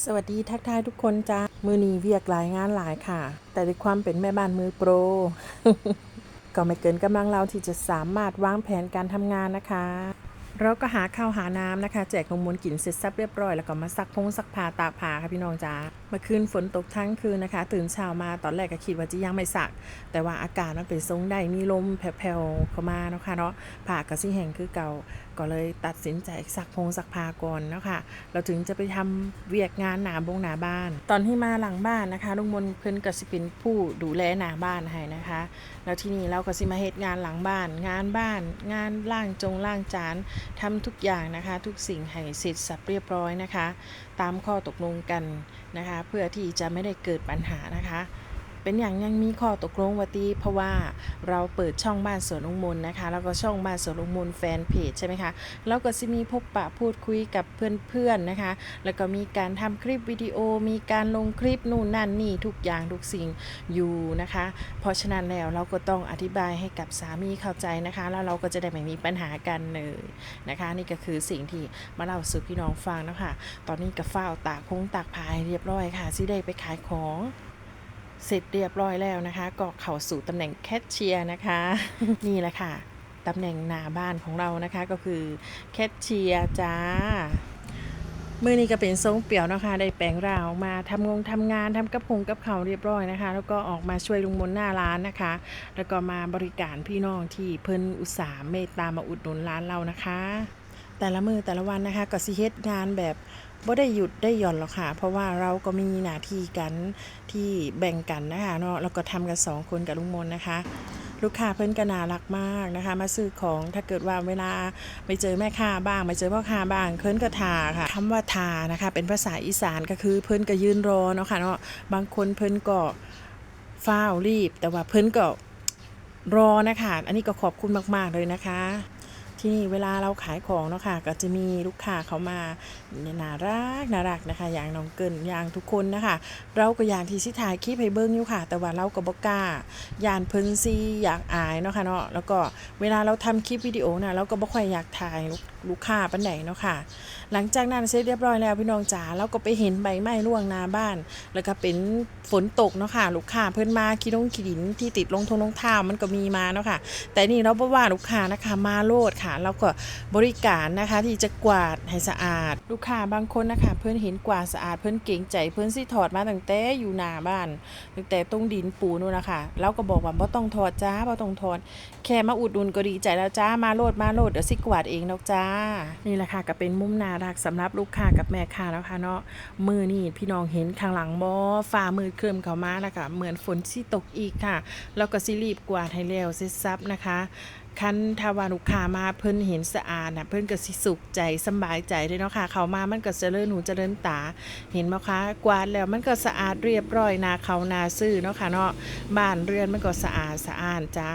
สวัสดีทักทายทุกคนจ้ามือนีเวียกหลายงานหลายค่ะ แต่ด้วยความเป็นแม่บ้านมือโปร ก็ไม่เกินกำลังเราที่จะสามารถวางแผนการทำงานนะคะ เราก็หาข้าวหาน้ำนะคะ แจกนมมวลกินเสร็จสับเรียบร้อยแล้วก็มาซักพงซักผ้าตากผ้าค่ะพี่น้องจ้าเมื่อคืนฝนตกทั้งคืนนะคะ ตื่นเช้ามาตอนแรกก็คิดว่าจะยังไม่ซัก แต่ว่าอากาศมันเป็นทรงได้มีลมแผ่วๆเข้ามาเนาะค่ะเนาะผ้าก็สิแห้งคือเก่าก็เลยตัดสินใจซักพงซักผ้าก่อนเนาะค่ะเราถึงจะไปทำเวียกงานหนาบงหนาบ้าน ตอนที่มาหลังบ้านนะคะลุงมนเพิ่นก็สิเป็นผู้ดูแลหนาบ้านให้นะคะ แล้วที่นี่เราก็สิมาเฮ็ดงานหลังบ้าน งานบ้าน งานล่างจงล่างจานทำทุกอย่างนะคะทุกสิ่งให้เสร็จสับเรียบร้อยนะคะ ตามข้อตกลงกันนะคะ เพื่อที่จะไม่ได้เกิดปัญหานะคะ เป็นอย่างยังมีข้อตกลงวัตีเพราะว่าเราเปิดช่องบ้านสวนลุงมนนะคะ แล้วก็ช่องบ้านสวนลุงมนแฟนเพจใช่ไหมคะแล้วก็จะมีพบปะพูดคุยกับเพื่อนๆนะคะ แล้วก็มีการทำคลิปวิดีโอ มีการลงคลิปนู่นนั่นนี่ทุกอย่างทุกสิ่งอยู่นะคะ เพราะฉะนั้นแล้วเราก็ต้องอธิบายให้กับสามีเข้าใจนะคะ แล้วเราก็จะได้ไม่มีปัญหากันเลยนะคะ นี่ก็คือสิ่งที่มาเล่าสู่พี่น้องฟังนะคะตอนนี้ก็ฝ้าตากพงตากพายเรียบร้อยค่ะสิได้ไปขายของ เสร็จเรียบร้อยแล้วนะคะ ก็เข้าสู่ตำแหน่งแคชเชียร์นะคะ นี่แหละค่ะตำแหน่งหน้าบ้านของเรานะคะก็คือแคชเชียร์จ้ามื่อนี้ก็เป็นทรงเปี่ยวนะคะ ได้แปลงรางออกมาทำงงทำงานทำกับพงกับเขาเรียบร้อยนะคะ แล้วก็ออกมาช่วยลุงมนหน้าร้านนะคะ แล้วก็มาบริการพี่น้องที่เพิ่นอุตสาห์เมตตามาอุดหนุนร้านเรานะคะ แต่ละมือแต่ละวันนะคะก็สิเฮ็ดงานแบบบ่ได้หยุดได้หย่อนหรอกค่ะ เพราะว่าเราก็มีหน้าที่กันที่แบ่งกันนะคะเนาะแล้วก็ทำกันสองคนกับลุงมนนะคะลูกค้าเพิ่นก็น่ารักมากนะคะ มาซื้อของถ้าเกิดว่าเวลาไม่เจอแม่ค้าบ้างไม่เจอพ่อค้าบ้างเพิ่นก็ทาค่ะคำว่าทานะคะ เป็นภาษาอีสานก็คือเพิ่นก็ยืนรอเนาะค่ะเนาะบางคนเพิ่นก็ฟ้าวรีบ แต่ว่าเพิ่นก็รอนะคะ อันนี้ก็ขอบคุณมาก ๆ เลยนะคะ ที่นี่เวลาเราขายของเนาะค่ะก็จะมีลูกค้าเขามาน่ารักน่ารักนะคะ อย่างน้องเกินอย่างทุกคนนะคะ เราก็อย่างที่สิถ่ายคลิปให้เบิ้งอยู่ค่ะ แต่ว่าเราก็บอกล้าย่านเพิ่นซีอยากอายเนาะค่ะเนาะแล้วก็เวลาเราทำคลิปวิดีโอนะเราก็บ่ค่อยอยากถ่าย ลูกค้าปานใดเนาะค่ะ หลังจากนั้นเสร็จเรียบร้อยแล้วพี่น้องจ๋าเราก็ไปเห็นใบไม้ร่วงหน้าบ้าน แล้วก็เป็นฝนตกเนาะค่ะ ลูกค้าเพิ่นมาขี้ดงขี้ดินที่ติดลงทงลงเท้ามันก็มีมาเนาะค่ะ แต่นี่เราบ่ว่าลูกค้านะคะมาโลดค่ะ เราก็บริการนะคะที่จะกวาดให้สะอาด ลูกค้าบางคนนะคะเพิ่นเห็นกวาดสะอาดเพิ่นเก่งใจเพิ่นสิถอดมาตั้งแต่อยู่หน้าบ้านตั้งแต่ตรงดินปูนู่นนะคะเราก็บอกว่าบ่ต้องถอดจ้าบ่ต้องถอดแค่มาอุดหนุนก็ดีใจแล้วจ้ามาโลดมาโลดเดี๋ยวสิกวาดเองดอกจ้านี่แหละค่ะก็เป็นมุมน่ารักสำหรับลูกค้ากับแม่ค้าแล้วค่ะเนาะมือนี่พี่น้องเห็นข้างหลังบ่ฟ้ามืดครึ้มเข้ามาแล้วค่ะเหมือนฝนสิตกอีกค่ะแล้วก็สิรีบกวาดให้แล้วเสร็จสับนะคะคันถ้าวาลูกค้ามาเพิ่นเห็นสะอาดนะเพิ่นก็สิสุขใจสบายใจเลยเนาะค่ะ เขามามันก็เจริญหูเจริญตา เห็นบ่คะกวาดแล้วมันก็สะอาดเรียบร้อยนาเขานาซื่อเนาะค่ะเนาะบ้านเรือนมันก็สะอาดสะอาดจ้า